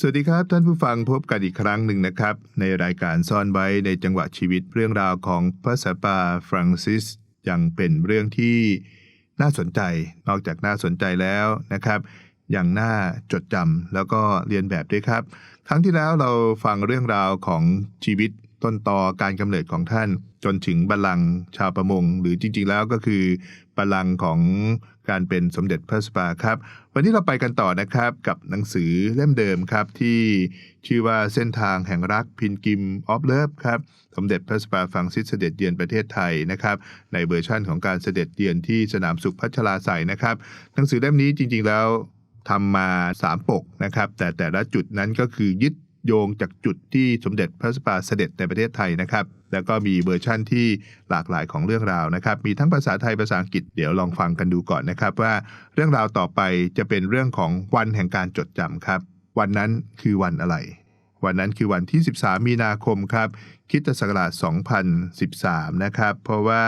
สวัสดีครับท่านผู้ฟังพบกันอีกครั้งหนึ่งนะครับ ในรายการซ่อนไว้ในจังหวะชีวิตเรื่องราวของพระสัปาฟรังซิสยังเป็นเรื่องที่น่าสนใจ นอกจากน่าสนใจแล้วนะครับยังน่าจดจำแล้วก็เรียนแบบด้วยครับ ครั้งที่แล้วเราฟังเรื่องราวของชีวิตต้นตอการกำเนิดของท่าน จนถึงบัลลังก์ชาวประมง หรือจริง ๆ แล้วก็คือบัลลังก์ของ การเป็นสมเด็จพระสปาครับ วันนี้เราไปกันต่อนะครับกับหนังสือเล่มเดิมครับที่ชื่อว่าเส้นทางแห่งรักพินกิมออฟเลิฟครับสมเด็จพระสปาฟังซิสเสด็จเยือนประเทศไทยนะครับในเวอร์ชั่นของการเสด็จเยือนที่สนามสุขพัชราไสยนะครับ หนังสือเล่มนี้จริง ๆแล้วทำมา 3 ปกนะครับ แต่แต่ละจุดนั้นก็คือยึด โยงจากจุดที่สมเด็จพระสปาเสด็จในประเทศไทยนะครับ แล้วก็มีเวอร์ชั่นที่หลากหลายของเรื่องราวนะครับ มีทั้งภาษาไทยภาษาอังกฤษเดี๋ยวลองฟังกันดูก่อนนะครับ ว่าเรื่องราวต่อไปจะเป็นเรื่องของวันแห่งการจดจำครับ วันนั้นคือวันอะไร วันนั้นคือวันที่ 13 มีนาคมครับคิตศักราช2013 นะครับ เพราะว่า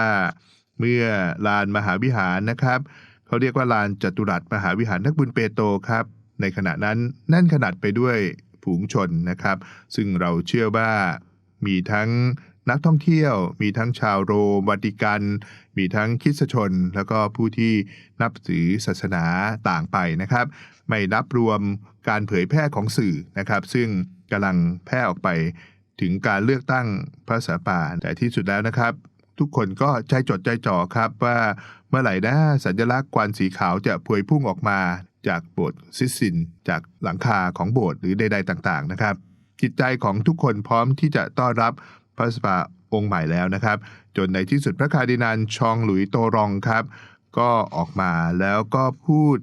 เมื่อลานมหาวิหารนะครับเขาเรียกว่าลานจัตุรัสมหาวิหารนักบุญเปโตรครับ ในขณะนั้นแน่นขนาดไปด้วย ฝูงชนนะครับ ซึ่งเราเชื่อว่ามีทั้งนักท่องเที่ยว มีทั้งชาวโรมวัติกัน มีทั้งคิสชน แล้วก็ผู้ที่นับถือศาสนาต่างไปนะครับ ไม่นับรวมการเผยแพร่ของสื่อนะครับ ซึ่งกำลังแพร่ออกไปถึงการเลือกตั้งพระสาปาแต่ที่สุดแล้วนะครับ ทุกคนก็ใจจดใจจ่อครับว่าเมื่อไหร่นะสัญลักษณ์ควันสีขาวจะพวยพุ่งออกมา จากโบสถ์ซิสซิน จากหลังคาของโบสถ์หรือใด ๆ ต่างๆนะครับ จิตใจของทุกคนพร้อมที่จะต้อนรับพระสปาองค์ใหม่แล้วนะครับ จนในที่สุดพระคาร์ดินัลชองหลุยโตรองครับ ก็ออกมาแล้วก็พูด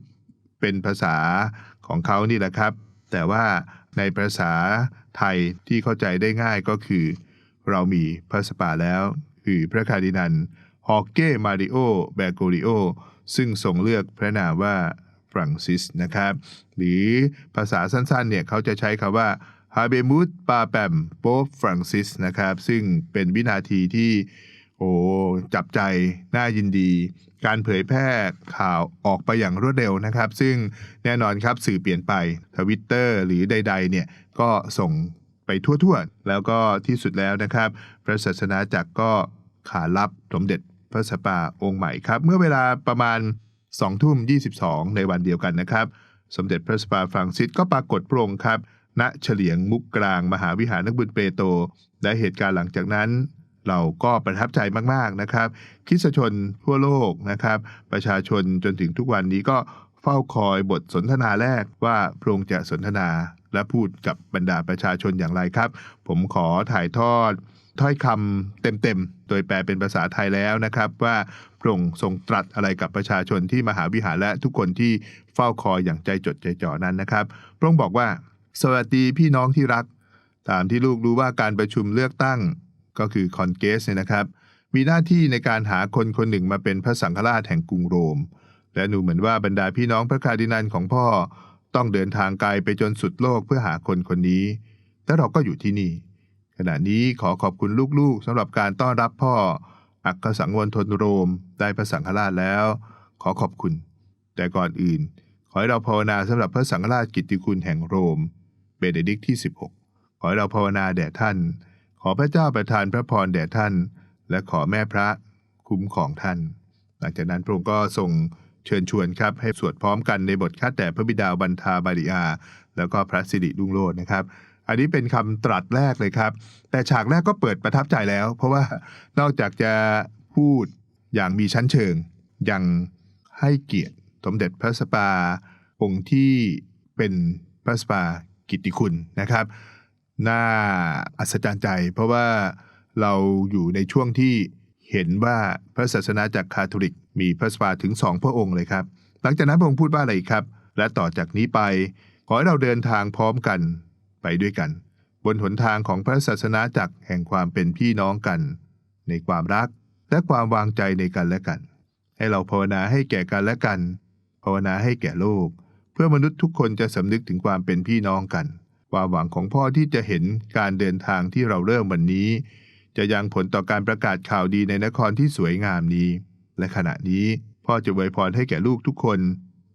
เป็นภาษาของเขานี่แหละครับ แต่ว่าในภาษาไทยที่เข้าใจได้ง่ายก็คือ เรามีพระสปาแล้ว คือพระคาร์ดินัลฮอเก้มาริโอแบโกริโอซึ่งทรงเลือกพระนามว่า ฟรังซิสนะครับ หรือภาษาสั้นๆเนี่ยเขาจะใช้คำว่าฮาเบมุตปาแปมโป๊ฟรังซิสนะครับ ซึ่งเป็นวินาทีที่โอ้จับใจน่ายินดี การเผยแพร่ข่าวออกไปอย่างรวดเร็วนะครับ ซึ่งแน่นอนครับสื่อเปลี่ยนไปทวิตเตอร์หรือใด ๆ เนี่ย ก็ส่งไปทั่วๆ แล้วก็ที่สุดแล้วนะครับ พระศาสนาจักรก็ขารับสมเด็จพระสปาองค์ใหม่ครับ เมื่อเวลาประมาณ 2 ทุ่ม 22 ในวันเดียวกันนะครับ สมเด็จพระสปาฟรังซิสก็ปรากฏพระองค์ครับ ณเฉลียงมุกกลางมหาวิหารนักบุญเปโตรและเหตุการณ์หลังจากนั้น เราก็ประทับใจมากๆนะครับคิสชนทั่วโลกนะครับ ประชาชนจนถึงทุกวันนี้ก็เฝ้าคอยบทสนทนาแรกว่าพระองค์จะสนทนาและพูดกับบรรดาประชาชนอย่างไรครับ ผมขอถ่ายทอด ถ้อยคำเต็มๆ โดยแปลเป็นภาษาไทยแล้วนะครับ ว่าพระองค์ทรงตรัสอะไรกับประชาชนที่มหาวิหารและทุกคนที่เฝ้าคอยอย่างใจจดใจจ่อนั้นนะครับ พระองค์บอกว่า สวัสดีพี่น้องที่รัก ตามที่ลูกรู้ว่าการประชุมเลือกตั้งก็คือคอนเกสเนี่ยนะครับ มีหน้าที่ในการหาคนคนหนึ่งมาเป็นพระสังฆราชแห่งกรุงโรม และหนูเหมือนว่าบรรดาพี่น้องพระคาร์ดินัลของพ่อ ต้องเดินทางไกลไปจนสุดโลกเพื่อหาคนคนนี้ และเราก็อยู่ที่นี่ ขณะนี้ขอขอบคุณลูกๆสำหรับการต้อนรับพ่อ อักสังวรทนโรมได้พระสังฆราชแล้ว ขอขอบคุณ แต่ก่อนอื่น ขอให้เราภาวนาสำหรับพระสังฆราชกิตติคุณแห่งโรม เบเนดิกที่ 16 ขอให้เราภาวนาแด่ท่าน ขอพระเจ้าประทานพระพรแด่ท่าน และขอแม่พระคุ้มของท่าน หลังจากนั้นพระองค์ก็ทรงเชิญชวนครับให้สวดพร้อมกันในบทข้าแต่พระบิดาบรรทาบาริอาแล้วก็พระสิริรุ่งโรจน์นะครับ อันนี้เป็นคำตรัสแรกเลยครับ แต่ฉากแรกก็เปิดประทับใจแล้ว เพราะว่านอกจากจะพูดอย่างมีชั้นเชิง ยังให้เกียรติสมเด็จพระสปาองค์ที่เป็นพระสปากิติคุณนะครับ น่าอัศจรรย์ใจ เพราะว่าเราอยู่ในช่วงที่เห็นว่าพระศาสนาจากคาทอลิก มีพระสปาถึงสองพระองค์เลยครับ หลังจากนั้นพระองค์พูดว่าอะไรครับ และต่อจากนี้ไป ขอให้เราเดินทางพร้อมกัน ไปด้วยกัน บนหนทางของพระศาสนาจักรแห่งความเป็นพี่น้องกัน ในความรักและความวางใจในกันและกัน ให้เราภาวนาให้แก่กันและกัน ภาวนาให้แก่โลก เพื่อมนุษย์ทุกคนจะสำนึกถึงความเป็นพี่น้องกันความหวังของพ่อที่จะเห็นการเดินทางที่เราเริ่มวันนี้ จะยังผลต่อการประกาศข่าวดีในนครที่สวยงามนี้ และขณะนี้พ่อจะอวยพรให้แก่ลูกทุกคน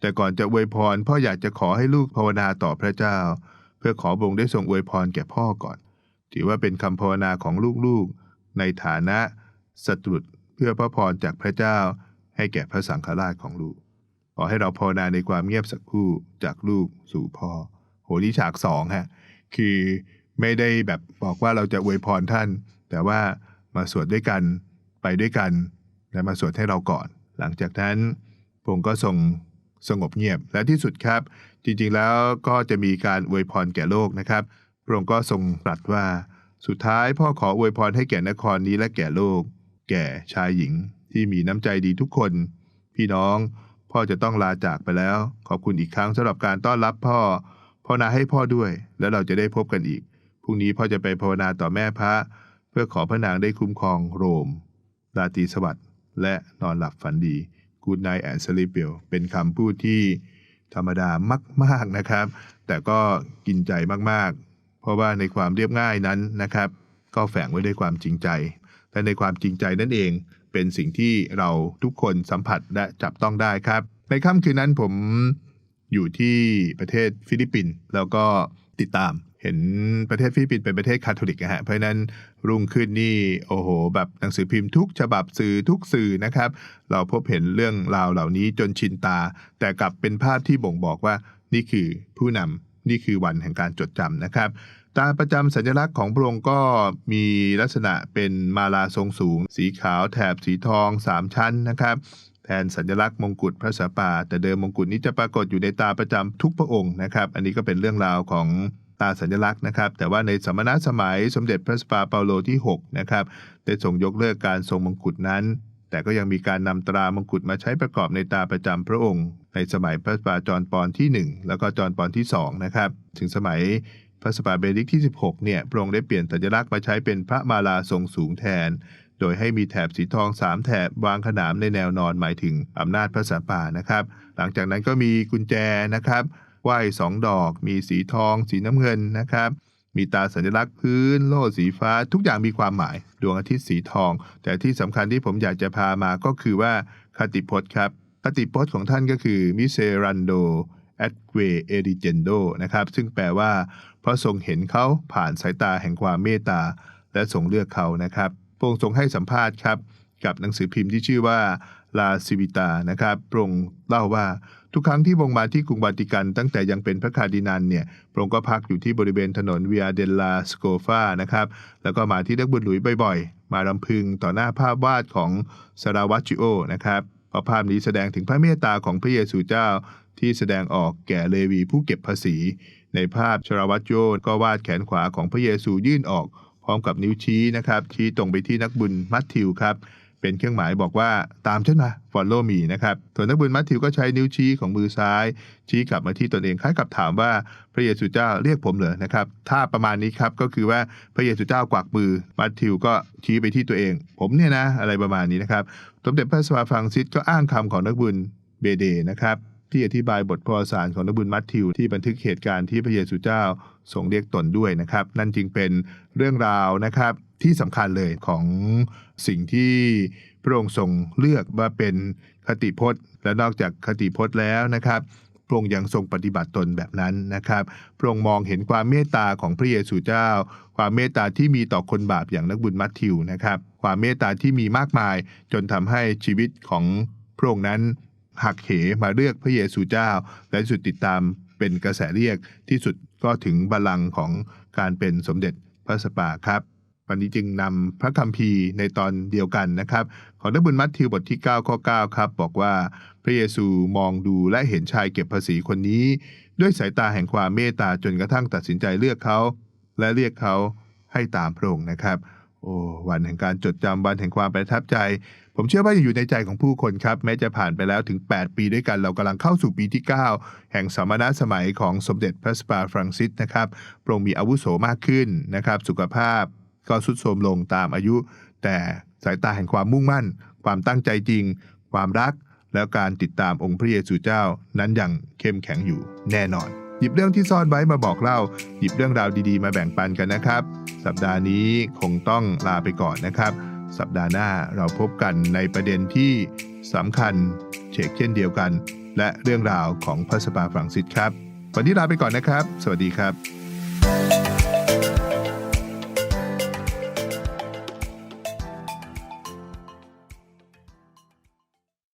แต่ก่อนจะอวยพรพ่ออยากจะขอให้ลูกภาวนาต่อพระเจ้า พื่อขอบงได้ทรงอวยพรแก่พ่อก่อน ถือว่าเป็นคำภาวนาของลูกๆ ในฐานะสตรุษเพื่อพระพรจากพระเจ้าให้แก่พระสังฆราชของลูก ขอให้เราภาวนาในความเงียบสักครู่จากลูกสู่พ่อ โหนี่ฉากสองฮะ คือไม่ได้แบบบอกว่าเราจะอวยพรท่าน แต่ว่ามาสวดด้วยกันไปด้วยกัน และมาสวดให้เราก่อน หลังจากนั้นพงค์ก็ทรงสงบเงียบและที่สุดครับ จริงๆแล้วก็จะมีการอวยพรแก่โลกนะครับ พระองค์ก็ทรงตรัสว่า สุดท้ายพ่อขออวยพรให้แก่นครนี้และแก่โลก แก่ชายหญิงที่มีน้ำใจดีทุกคน พี่น้องพ่อจะต้องลาจากไปแล้ว ขอบคุณอีกครั้งสำหรับการต้อนรับพ่อภาวนาให้พ่อด้วย แล้วเราจะได้พบกันอีกพรุ่งนี้พ่อจะไปภาวนาต่อแม่พระ เพื่อขอพระนางได้คุ้มครองโรมราตรีสวัสดิ์และนอนหลับฝันดี Good night and sleep well เป็นคำพูดที่ ธรรมดามาก ๆนะครับ แต่ก็กินใจมากๆ เพราะว่าในความเรียบง่ายนั้นนะครับ ก็แฝงไว้ด้วยความจริงใจ และในความจริงใจนั่นเองเป็นสิ่งที่เราทุกคนสัมผัสและจับต้องได้ครับ ในค่ำคืนนั้นผมอยู่ที่ประเทศฟิลิปปินส์แล้วก็ติดตาม เห็นประเทศฟิลิปปินส์เป็นประเทศคาทอลิกนะฮะ เพราะนั้นรุ่งขึ้นนี่โอ้โห แบบหนังสือพิมพ์ทุกฉบับสื่อทุกสื่อนะครับ เราพบเห็นเรื่องราวเหล่านี้จนชินตา แต่กลับเป็นภาพที่บ่งบอกว่านี่คือผู้นำนี่คือวันแห่งการจดจำนะครับตาประจำสัญลักษณ์ของพระองค์ก็มีลักษณะเป็นมาลาทรงสูง สีขาวแถบสีทอง 3 ชั้นนะครับแทนสัญลักษณ์มงกุฎพระสปาแต่เดิมมงกุฎนี้จะปรากฏอยู่ในตาประจำทุกพระองค์นะครับ อันนี้ก็เป็นเรื่องราวของ ตาสัญลักษณ์นะครับ แต่ว่าในสมณสมัยสมเด็จพระสปาเปาโลที่6นะครับได้ทรงยกเลิกการทรงมงกุฎนั้น แต่ก็ยังมีการนำตรามงกุฎมาใช้ประกอบในตาประจำพระองค์ ในสมัยพระสปาจอห์นปอนที่ 1 แล้วก็จอห์นปอนที่2นะครับถึงสมัยพระสปาเบดิกที่ 16 เนี่ย พระองค์ได้เปลี่ยนสัญลักษณ์มาใช้เป็นพระมาลาทรงสูงแทน โดยให้มีแถบสีทอง 3 แถบวางขนามในแนวนอนหมายถึงอำนาจพระสปานะครับ หลังจากนั้นก็มีกุญแจนะครับ ไหว้สองดอก มีสีทอง สีน้ำเงินนะครับ มีตาสัญลักษณ์พื้น โล่สีฟ้า ทุกอย่างมีความหมาย ดวงอาทิตย์สีทอง แต่ที่สำคัญที่ผมอยากจะพามาก็คือว่าคติพจน์ครับ คติพจน์ของท่านก็คือมิเซรันโดแอดเวเอริเจนโดนะครับ ซึ่งแปลว่าพระทรงเห็นเขาผ่านสายตาแห่งความเมตตา และทรงเลือกเขานะครับพระองค์ทรงให้สัมภาษณ์ครับ กับหนังสือพิมพ์ที่ชื่อว่าลาซิวิตานะครับพระองค์เล่าว่า ทุกครั้งที่พงมาที่กรุงวาติกันตั้งแต่ยังเป็นพระคาร์ดินัลเนี่ยพระองค์ก็พักอยู่ที่บริเวณถนนเวียเดลลาสโกฟานะครับ แล้วก็มาที่นักบุญหลุยบ่อยๆ มารำพึงต่อหน้าภาพวาดของซาราวัจิโอนะครับเพราะภาพนี้แสดงถึงพระเมตตาของพระเยซูเจ้าที่แสดงออกแก่เลวีผู้เก็บภาษี ในภาพชราวัตโยก็วาดแขนขวาของพระเยซูยื่นออก พร้อมกับนิ้วชี้นะครับชี้ตรงไปที่นักบุญมัทธิวครับ เป็นเครื่องหมายบอกว่าตามฉันมา follow me นะครับส่วนนักบุญมัทธิวก็ใช้นิ้วชี้ของมือซ้าย ชี้กลับมาที่ตนเองคล้ายกับถามว่าพระเยซูเจ้าเรียกผมเหรอนะครับถ้าประมาณนี้ครับก็คือว่าพระเยซูเจ้ากวักมือมัทธิวก็ชี้ไปที่ตัวเอง ผมเนี่ยนะอะไรประมาณนี้นะครับสมเด็จพระสวาฟังซิสก็อ้างคำของนักบุญเบเดนะครับ ที่อธิบายบทประวัติศารของนักบุญมัทธิวที่บันทึกเหตุการณ์ที่พระเยซูเจ้าทรงเรียกตนด้วยนะครับ นั่นจึงเป็นเรื่องราวนะครับที่สำคัญเลยของสิ่งที่พระองค์ทรงเลือกว่าเป็นคติพจน์ และนอกจากคติพจน์แล้วนะครับพระองค์ยังทรงปฏิบัติตนแบบนั้นนะครับพระองค์มองเห็นความเมตตาของพระเยซูเจ้า ความเมตตาที่มีต่อคนบาปอย่างนักบุญมัทธิวนะครับ ความเมตตาที่มีมากมายจนทำให้ชีวิตของพระองค์นั้น หักเหมาเลือกพระเยซูเจ้า และสุดติดตามเป็นกระแสเรียกที่สุดก็ถึงบัลลังก์ของการเป็นสมเด็จพระสปาครับ วันนี้จึงนำพระคัมภีร์ในตอนเดียวกันนะครับ ของนักบุญมัทธิวบทที่9ข้อ9ครับ บอกว่าพระเยซูมองดูและเห็นชายเก็บภาษีคนนี้ ด้วยสายตาแห่งความเมตตาจนกระทั่งตัดสินใจเลือกเขา และเรียกเขาให้ตามพระองค์นะครับ โอ้วันแห่งการจดจำวันแห่งความประทับใจ ผมเชื่อว่ายังอยู่ในใจของผู้คนครับ แม้จะผ่านไปแล้วถึง 8 ปีด้วยกัน เรากำลังเข้าสู่ปีที่ 9 แห่งสมณสมัยของสมเด็จพระสปาฟรังซิสนะครับพระองมีอาวุโสมากขึ้นนะครับ สุขภาพก็สุดโทรมลงตามอายุ แต่สายตาแห่งความมุ่งมั่น ความตั้งใจจริง ความรัก แล้วการติดตามองค์พระเยซูเจ้านั้นยังเข้มแข็งอยู่แน่นอน หยิบเรื่องที่ซ่อนไว้มาบอกเล่า หยิบเรื่องราวดีๆ มาแบ่งปันกันนะครับ สัปดาห์นี้คงต้องลาไปก่อนนะครับ สัปดาห์หน้าเราพบกันในประเด็นที่สำคัญเชกเช่นเดียวกัน และเรื่องราวของพระสปาฝรั่งซิสครับ วันนี้ลาไปก่อนนะครับ สวัสดีครับ